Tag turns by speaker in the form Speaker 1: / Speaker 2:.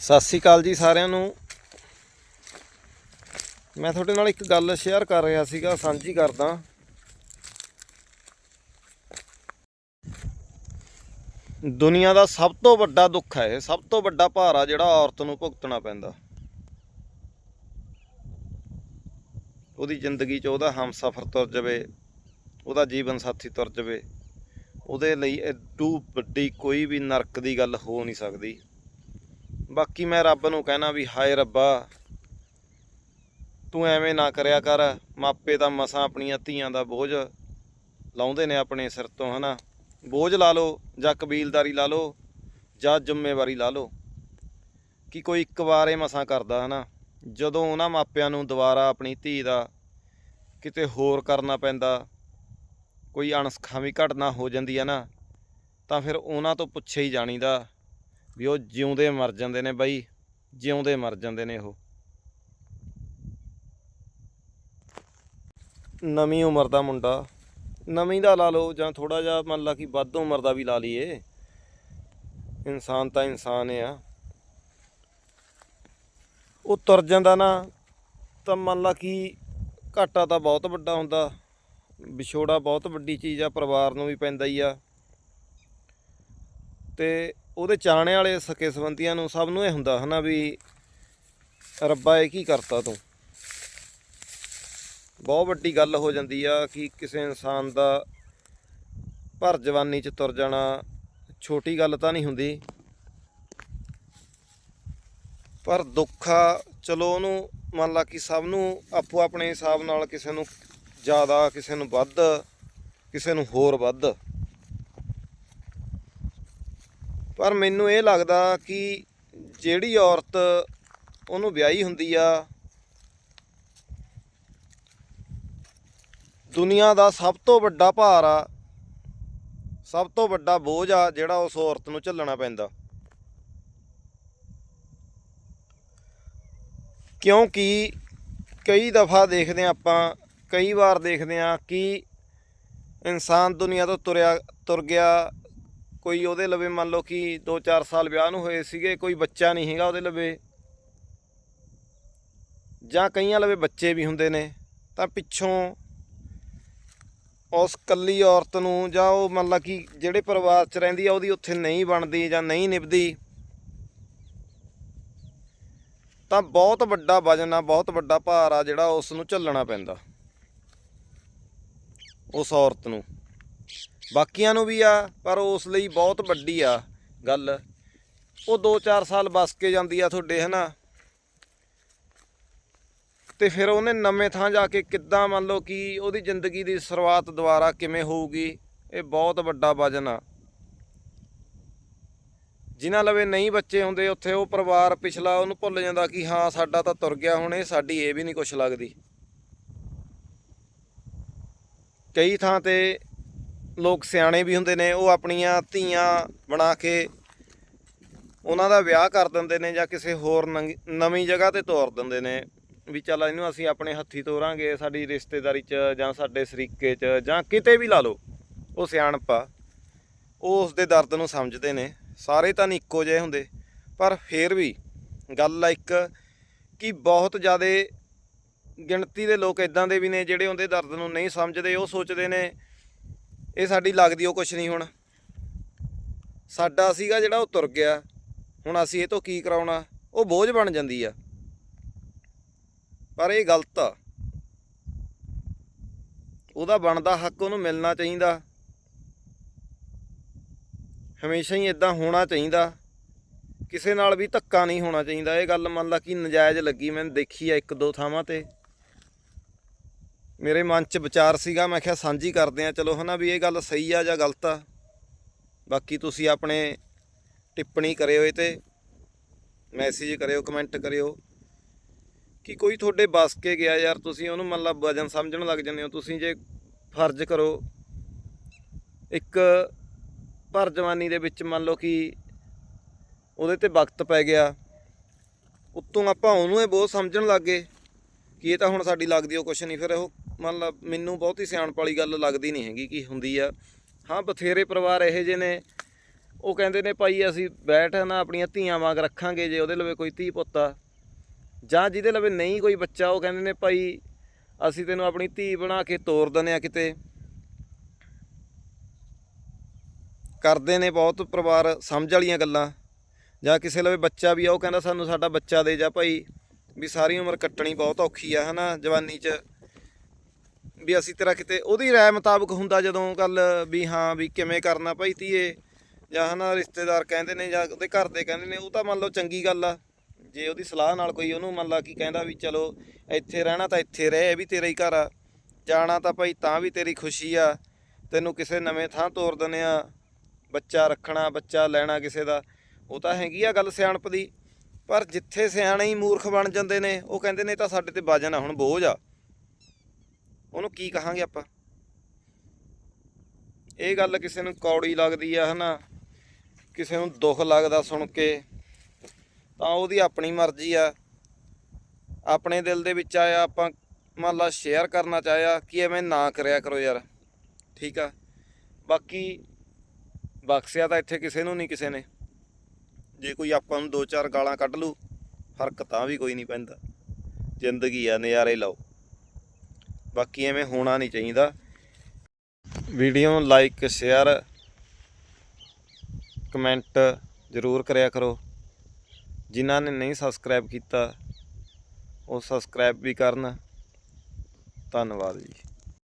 Speaker 1: ਸਤਿ ਸ੍ਰੀ ਅਕਾਲ ਜੀ ਸਾਰਿਆਂ ਨੂੰ। ਮੈਂ ਤੁਹਾਡੇ ਨਾਲ ਇੱਕ ਗੱਲ ਸ਼ੇਅਰ ਕਰ ਰਿਹਾ ਸੀਗਾ, ਸਾਂਝੀ ਕਰਦਾ। ਦੁਨੀਆ ਦਾ ਸਭ ਤੋਂ ਵੱਡਾ ਦੁੱਖ ਹੈ, ਇਹ ਸਭ ਤੋਂ ਵੱਡਾ ਭਾਰ ਆ ਜਿਹੜਾ ਔਰਤ ਨੂੰ ਭੁਗਤਣਾ ਪੈਂਦਾ। ਉਹਦੀ ਜ਼ਿੰਦਗੀ 'ਚ ਉਹਦਾ ਹਮਸਫਰ ਤੁਰ ਜਾਵੇ, ਉਹਦਾ ਜੀਵਨ ਸਾਥੀ ਤੁਰ ਜਾਵੇ, ਉਹਦੇ ਲਈ ਐਡੂ ਵੱਡੀ ਕੋਈ ਵੀ ਨਰਕ ਦੀ ਗੱਲ ਹੋ ਨਹੀਂ ਸਕਦੀ। ਬਾਕੀ ਮੈਂ ਰੱਬ ਨੂੰ ਕਹਿਣਾ ਵੀ ਹਾਏ ਰੱਬਾ, ਤੂੰ ਐਵੇਂ ਨਾ ਕਰਿਆ ਕਰ। ਮਾਪੇ ਤਾਂ ਮਸਾਂ ਆਪਣੀਆਂ ਧੀਆਂ ਦਾ ਬੋਝ ਲਾਉਂਦੇ ਨੇ ਆਪਣੇ ਸਿਰ ਤੋਂ, ਹਨਾ? ਬੋਝ ਲਾ ਲਓ, ਜਾਂ ਕਬੀਲਦਾਰੀ ਲਾ ਲਓ, ਜਾਂ ਜ਼ਿੰਮੇਵਾਰੀ ਲਾ ਲਓ, ਕਿ ਕੋਈ ਇੱਕ ਵਾਰ ਇਹ ਮਸਾਂ ਕਰਦਾ, ਹਨਾ? ਜਦੋਂ ਉਹਨਾਂ ਮਾਪਿਆਂ ਨੂੰ ਦੁਬਾਰਾ ਆਪਣੀ ਧੀ ਦਾ ਕਿਤੇ ਹੋਰ ਕਰਨਾ ਪੈਂਦਾ, ਕੋਈ ਅਣਸਖਾਵੀ ਘਟਨਾ ਹੋ ਜਾਂਦੀ ਹੈ ਨਾ, ਤਾਂ ਫਿਰ ਉਹਨਾਂ ਤੋਂ ਪੁੱਛੇ ਹੀ ਜਾਣੀਦਾ। ਵੀ ਉਹ ਜਿਉਂਦੇ ਮਰ ਜਾਂਦੇ ਨੇ ਬਾਈ, ਜਿਉਂਦੇ ਮਰ ਜਾਂਦੇ ਨੇ ਉਹ। ਨਵੀਂ ਉਮਰ ਦਾ ਮੁੰਡਾ। ਨਵੀਂ ਦਾ ਲਾ ਲਓ ਜਾਂ ਥੋੜਾ ਜਿਹਾ ਮੰਨ ਲਾ ਕਿ ਵੱਧ ਉਮਰ ਦਾ ਵੀ ਲਾ ਲਈਏ। ਇਨਸਾਨ ਤਾਂ ਇਨਸਾਨ ਆ। ਉਹ ਤੁਰ ਜਾਂਦਾ ਨਾ, ਤਾਂ ਮੰਨ ਲਾ ਕਿ ਘਾਟਾ ਤਾਂ ਬਹੁਤ ਵੱਡਾ ਹੁੰਦਾ। ਵਿਛੋੜਾ ਬਹੁਤ ਵੱਡੀ ਚੀਜ਼ ਆ, ਪਰਿਵਾਰ ਨੂੰ ਵੀ ਪੈਂਦਾ ਹੀ ਆ। ਤੇ ਉਹਦੇ ਚਾਹਣੇ ਵਾਲੇ ਸਕੇ ਸੰਬੰਧੀਆਂ ਨੂੰ ਸਭ ਨੂੰ ਇਹ ਹੁੰਦਾ ਹਨਾ ਵੀ ਰੱਬਾ ਇਹ ਕੀ ਕਰਤਾ ਤੂੰ? ਬਹੁਤ ਵੱਡੀ ਗੱਲ ਹੋ ਜਾਂਦੀ ਆ ਕਿ ਕਿਸੇ ਇਨਸਾਨ ਦਾ ਭਰ ਜਵਾਨੀ ਚ ਤੁਰ ਜਾਣਾ ਛੋਟੀ ਗੱਲ ਤਾਂ ਨਹੀਂ ਹੁੰਦੀ। ਪਰ ਦੁੱਖ ਚਲੋ ਉਹਨੂੰ ਮੰਨ ਲਾ ਕਿ ਸਭ ਨੂੰ ਆਪੋ ਆਪਣੇ ਹਿਸਾਬ ਨਾਲ ਕਿਸੇ ਨੂੰ ਜ਼ਿਆਦਾ, ਕਿਸੇ ਨੂੰ ਵੱਧ, ਕਿਸੇ ਨੂੰ ਹੋਰ ਵੱਧ। ਪਰ ਮੈਨੂੰ ਇਹ ਲੱਗਦਾ ਕਿ ਜਿਹੜੀ ਔਰਤ ਉਹਨੂੰ ਵਿਆਹੀ ਹੁੰਦੀ ਆ, ਦੁਨੀਆ ਦਾ ਸਭ ਤੋਂ ਵੱਡਾ ਭਾਰ ਆ, ਸਭ ਤੋਂ ਵੱਡਾ ਬੋਝ ਆ ਜਿਹੜਾ ਉਸ ਔਰਤ ਨੂੰ ਝੱਲਣਾ ਪੈਂਦਾ। ਕਿਉਂਕਿ ਕਈ ਦਫਾ ਦੇਖਦੇ ਹਾਂ ਆਪਾਂ, ਕਈ ਵਾਰ ਦੇਖਦੇ ਹਾਂ ਕਿ ਇਨਸਾਨ ਦੁਨੀਆ ਤੋਂ ਤੁਰਿਆ, ਤੁਰ ਗਿਆ ਕੋਈ ਉਹਦੇ ਲਵੇ ਮੰਨ ਲਓ ਕਿ 2-4 ਸਾਲ ਵਿਆਹ ਨੂੰ ਹੋਏ ਸੀਗੇ, ਕੋਈ ਬੱਚਾ ਨਹੀਂ ਹੈਗਾ ਉਹਦੇ ਲਵੇ। ਜਾਂ ਕਈਆਂ ਲਵੇ ਬੱਚੇ ਵੀ ਹੁੰਦੇ ਨੇ, ਤਾਂ ਪਿੱਛੋਂ ਉਸ ਕੱਲੀ ਔਰਤ ਨੂੰ ਜਾਂ ਉਹ ਮੰਨ ਲਾ ਕਿ ਜਿਹੜੇ ਪਰਿਵਾਰ 'ਚ ਰਹਿੰਦੀ ਆ, ਉਹਦੀ ਉੱਥੇ ਨਹੀਂ ਬਣਦੀ ਜਾਂ ਨਹੀਂ ਨਿਭਦੀ, ਤਾਂ ਬਹੁਤ ਵੱਡਾ ਵਜਨ ਆ, ਬਹੁਤ ਵੱਡਾ ਭਾਰ ਆ ਜਿਹੜਾ ਉਸ ਨੂੰ ਝੱਲਣਾ ਪੈਂਦਾ, ਉਸ ਔਰਤ ਨੂੰ। ਬਾਕੀਆਂ ਨੂੰ ਵੀ ਆ, ਪਰ ਉਸ ਲਈ ਬਹੁਤ ਵੱਡੀ ਆ ਗੱਲ। ਉਹ 2-4 ਸਾਲ ਬਸ ਕੇ ਜਾਂਦੀ ਆ ਤੁਹਾਡੇ, ਹਨਾ? ਤੇ ਫਿਰ ਉਹਨੇ ਨਵੇਂ ਥਾਂ ਜਾ ਕੇ ਕਿੱਦਾਂ ਮੰਨ ਲਓ ਕਿ ਉਹਦੀ ਜ਼ਿੰਦਗੀ ਦੀ ਸ਼ੁਰੂਆਤ ਦੁਬਾਰਾ ਕਿਵੇਂ ਹੋਊਗੀ, ਇਹ ਬਹੁਤ ਵੱਡਾ ਵਜਨ ਆ। ਜਿਨ੍ਹਾਂ ਲਵੇ ਨਹੀਂ ਬੱਚੇ ਹੁੰਦੇ, ਉੱਥੇ ਉਹ ਪਰਿਵਾਰ ਪਿਛਲਾ ਉਹਨੂੰ ਭੁੱਲ ਜਾਂਦਾ ਕਿ ਹਾਂ, ਸਾਡਾ ਤਾਂ ਤੁਰ ਗਿਆ ਹੁਣ, ਇਹ ਸਾਡੀ ਇਹ ਵੀ ਨਹੀਂ ਕੁਛ ਲੱਗਦੀ। ਕਈ ਥਾਂ ਤੇ ਲੋਕ ਸਿਆਣੇ ਵੀ ਹੁੰਦੇ ਨੇ, ਉਹ ਆਪਣੀਆਂ ਧੀਆਂ ਬਣਾ ਕੇ ਉਹਨਾਂ ਦਾ ਵਿਆਹ ਕਰ ਦਿੰਦੇ ਨੇ ਜਾਂ ਕਿਸੇ ਹੋਰ ਨੰਗੀ- ਨਵੀਂ ਜਗ੍ਹਾ ਤੇ ਤੋਰ ਦਿੰਦੇ ਨੇ ਵੀ ਚੱਲ ਇਹਨੂੰ ਅਸੀਂ ਆਪਣੇ ਹੱਥੀ ਤੋਰਾਂਗੇ, ਸਾਡੀ ਰਿਸ਼ਤੇਦਾਰੀ 'ਚ ਜਾਂ ਸਾਡੇ ਸਰੀਕੇ 'ਚ ਜਾਂ ਕਿਤੇ ਵੀ ਲਾ ਲਓ, ਉਹ ਸਿਆਣਪਾ, ਉਹ ਉਸ ਦੇ ਦਰਦ ਨੂੰ ਸਮਝਦੇ ਨੇ, ਸਾਰੇ ਤਾਂ ਨਹੀਂ ਇੱਕੋ ਜਿਹੇ ਹੁੰਦੇ, ਪਰ ਫੇਰ ਵੀ ਗੱਲ ਆ ਇੱਕ ਕਿ ਬਹੁਤ ਜ਼ਿਆਦਾ ਗਿਣਤੀ ਦੇ ਲੋਕ ਇਦਾਂ ਦੇ ਵੀ ਨੇ ਜਿਹੜੇ ਉਹਦੇ ਦਰਦ ਨੂੰ ਨਹੀਂ ਸਮਝਦੇ, ਉਹ ਸੋਚਦੇ ਨੇ ਇਹ ਸਾਡੀ ਲੱਗਦੀ ਉਹ ਕੁਛ ਨਹੀਂ ਹੁਣ। ਸਾਡਾ ਸੀਗਾ ਜਿਹੜਾ ਉਹ ਤੁਰ ਗਿਆ। ਹੁਣ ਅਸੀਂ ਇਹ ਤੋਂ ਕੀ ਕਰਾਉਣਾ? ਉਹ ਬੋਝ ਬਣ ਜਾਂਦੀ ਆ। ਪਰ ਇਹ ਗਲਤ ਆ। ਉਹਦਾ ਬਣਦਾ ਹੱਕ ਉਹਨੂੰ ਮਿਲਣਾ ਚਾਹੀਦਾ। ਹਮੇਸ਼ਾ ਹੀ ਇਦਾਂ ਹੋਣਾ ਚਾਹੀਦਾ। ਕਿਸੇ ਨਾਲ ਵੀ ਧੱਕਾ ਨਹੀਂ ਹੋਣਾ ਚਾਹੀਦਾ। ਇਹ ਗੱਲ ਮੰਨ ਲਾ ਕਿ ਨਜਾਇਜ਼ ਲੱਗੀ। ਮੈਨੂੰ ਦੇਖੀ ਆ ਇੱਕ ਦੋ ਥਾਵਾਂ ਤੇ। ਮੇਰੇ ਮਨ 'ਚ ਵਿਚਾਰ ਸੀਗਾ, ਮੈਂ ਕਿਹਾ ਸਾਂਝੀ ਕਰਦੇ ਆ ਚਲੋ ਹਨਾ ਵੀ ਇਹ ਗੱਲ ਸਹੀ ਆ ਜਾਂ ਗਲਤ ਆ। ਬਾਕੀ ਤੁਸੀਂ ਆਪਣੇ ਟਿੱਪਣੀ ਕਰਿਓ ਇਹ ਤੇ, ਮੈਸੇਜ ਕਰਿਓ ਕਮੈਂਟ ਕਰਿਓ ਕਿ ਕੋਈ ਤੁਹਾਡੇ ਬਸ ਕੇ ਗਿਆ ਯਾਰ, ਤੁਸੀਂ ਉਹਨੂੰ ਮੰਨ ਲਾ ਵਜਨ ਸਮਝਣ ਲੱਗ ਜਾਂਦੇ ਹੋ, ਤੁਸੀਂ ਜੇ ਫਰਜ਼ ਕਰੋ ਇੱਕ ਭਰ ਜਵਾਨੀ ਦੇ ਵਿੱਚ ਮੰਨ ਲਓ ਕਿ ਉਹਦੇ ਤੇ ਵਕਤ ਪੈ ਗਿਆ, ਉੱਤੋਂ ਆਪਾਂ ਉਹਨੂੰ ਇਹ ਬਹੁਤ ਸਮਝਣ ਲੱਗ ਗਏ ਕਿ ਇਹ ਤਾਂ ਹੁਣ ਸਾਡੀ ਲੱਗਦੀ ਉਹ ਕੁਛ ਨਹੀਂ, ਫਿਰ ਉਹ ਮੰਨ ਲਾ ਮੈਨੂੰ ਬਹੁਤੀ ਸਿਆਣਪ ਵਾਲੀ ਗੱਲ ਲੱਗਦੀ ਨਹੀਂ ਹੈਗੀ ਕਿ ਹੁੰਦੀ ਆ। ਹਾਂ, ਬਥੇਰੇ ਪਰਿਵਾਰ ਇਹੋ ਜਿਹੇ ਨੇ। ਉਹ ਕਹਿੰਦੇ ਨੇ, ਭਾਈ, ਅਸੀਂ ਬੈਠ ਨਾ, ਆਪਣੀਆਂ ਧੀਆਂ ਵਾਂਗ ਰੱਖਾਂਗੇ ਜੇ ਉਹਦੇ ਲਵੇ ਕੋਈ ਧੀ ਪੁੱਤ ਜਾਂ ਜਿਹਦੇ ਲਵੇ ਨਹੀਂ ਕੋਈ ਬੱਚਾ, ਉਹ ਕਹਿੰਦੇ ਨੇ, ਭਾਈ, ਅਸੀਂ ਤੈਨੂੰ ਆਪਣੀ ਧੀ ਬਣਾ ਕੇ ਤੋਰ ਦਨੇ ਆ ਕਿਤੇ। ਕਰਦੇ ਨੇ ਬਹੁਤ ਪਰਿਵਾਰ ਸਮਝ ਵਾਲੀਆਂ ਗੱਲਾਂ। ਜਾਂ ਕਿਸੇ ਲਵੇ ਬੱਚਾ ਵੀ ਆ, ਉਹ ਕਹਿੰਦਾ, ਸਾਨੂੰ ਸਾਡਾ ਬੱਚਾ ਦੇ ਜਾ ਭਾਈ। ਵੀ ਸਾਰੀ ਉਮਰ ਕੱਟਣੀ ਬਹੁਤ ਔਖੀ ਆ, ਹਨਾ, ਜਵਾਨੀ 'ਚ। ਵੀ ਅਸੀਂ ਤੇਰਾ ਕਿਤੇ, ਉਹਦੀ ਰਾਏ ਮੁਤਾਬਕ ਹੁੰਦਾ ਜਦੋਂ ਗੱਲ ਵੀ ਹਾਂ ਵੀ ਕਿਵੇਂ ਕਰਨਾ ਭਾਈ ਧੀਏ, ਜਾਂ ਹਨਾ ਰਿਸ਼ਤੇਦਾਰ ਕਹਿੰਦੇ ਨੇ ਜਾਂ ਉਹਦੇ ਘਰ ਦੇ ਕਹਿੰਦੇ ਨੇ, ਉਹ ਤਾਂ ਮੰਨ ਲਓ ਚੰਗੀ ਗੱਲ ਆ। ਜੇ ਉਹਦੀ ਸਲਾਹ ਨਾਲ ਕੋਈ ਉਹਨੂੰ ਮੰਨ ਲਾ ਕੀ ਕਹਿੰਦਾ ਵੀ ਚਲੋ ਇੱਥੇ ਰਹਿਣਾ ਤਾਂ ਇੱਥੇ ਰਹਿ, ਇਹ ਵੀ ਤੇਰਾ ਹੀ ਘਰ ਆ। ਜਾਣਾ ਤਾਂ ਭਾਈ ਤਾਂ ਵੀ ਤੇਰੀ ਖੁਸ਼ੀ ਆ। ਤੈਨੂੰ ਕਿਸੇ ਨਵੇਂ ਥਾਂ ਤੋਰ ਦਿੰਦੇ ਆ। ਬੱਚਾ ਰੱਖਣਾ, ਬੱਚਾ ਲੈਣਾ ਕਿਸੇ ਦਾ, ਉਹ ਤਾਂ ਹੈਗੀ ਆ ਗੱਲ ਸਿਆਣਪ ਦੀ। ਪਰ ਜਿੱਥੇ ਸਿਆਣੇ ਹੀ ਮੂਰਖ ਬਣ ਜਾਂਦੇ ਨੇ, ਉਹ ਕਹਿੰਦੇ ਨੇ ਤਾਂ ਸਾਡੇ ਤੇ ਵਜਨ ਆ, ਹੁਣ ਬੋਝ ਆ। ਉਹਨੂੰ ਕੀ ਕਹਾਂਗੇ ਆਪਾਂ? ਇਹ ਗੱਲ ਕਿਸੇ ਨੂੰ ਕੌੜੀ ਲੱਗਦੀ ਆ, ਹਨਾ? ਕਿਸੇ ਨੂੰ ਦੁੱਖ ਲੱਗਦਾ ਸੁਣ ਕੇ, ਤਾਂ ਉਹਦੀ ਆਪਣੀ ਮਰਜ਼ੀ ਆ। ਆਪਣੇ ਦਿਲ ਦੇ ਵਿੱਚ ਆਇਆ ਆਪਾਂ, ਮੰਨ ਲਾ ਸ਼ੇਅਰ ਕਰਨਾ ਚਾਹਿਆ ਕਿ ਐਵੇਂ ਨਾ ਕਰਿਆ ਕਰੋ ਯਾਰ, ਠੀਕ ਆ? ਬਾਕੀ ਬਖਸ਼ਿਆ ਤਾਂ ਇੱਥੇ ਕਿਸੇ ਨੂੰ ਨਹੀਂ ਕਿਸੇ ਨੇ। ਜੇ ਕੋਈ ਆਪਾਂ ਨੂੰ ਦੋ ਚਾਰ ਗਾਲਾਂ ਕੱਢ ਲੂ ਫ਼ਰਕ ਤਾਂ ਵੀ ਕੋਈ ਨਹੀਂ ਪੈਂਦਾ। ਜ਼ਿੰਦਗੀ ਆ, ਨਜ਼ਾਰੇ ਲਓ। ਬਾਕੀ ਐਵੇਂ ਹੋਣਾ ਨਹੀਂ ਚਾਹੀਦਾ। ਵੀਡੀਓ ਨੂੰ ਲਾਈਕ ਸ਼ੇਅਰ ਕਮੈਂਟ ਜ਼ਰੂਰ ਕਰਿਆ ਕਰੋ। ਜਿਨ੍ਹਾਂ ਨੇ ਨਹੀਂ ਸਬਸਕ੍ਰਾਈਬ ਕੀਤਾ, ਉਹ ਸਬਸਕ੍ਰਾਈਬ ਵੀ ਕਰਨ। ਧੰਨਵਾਦ ਜੀ।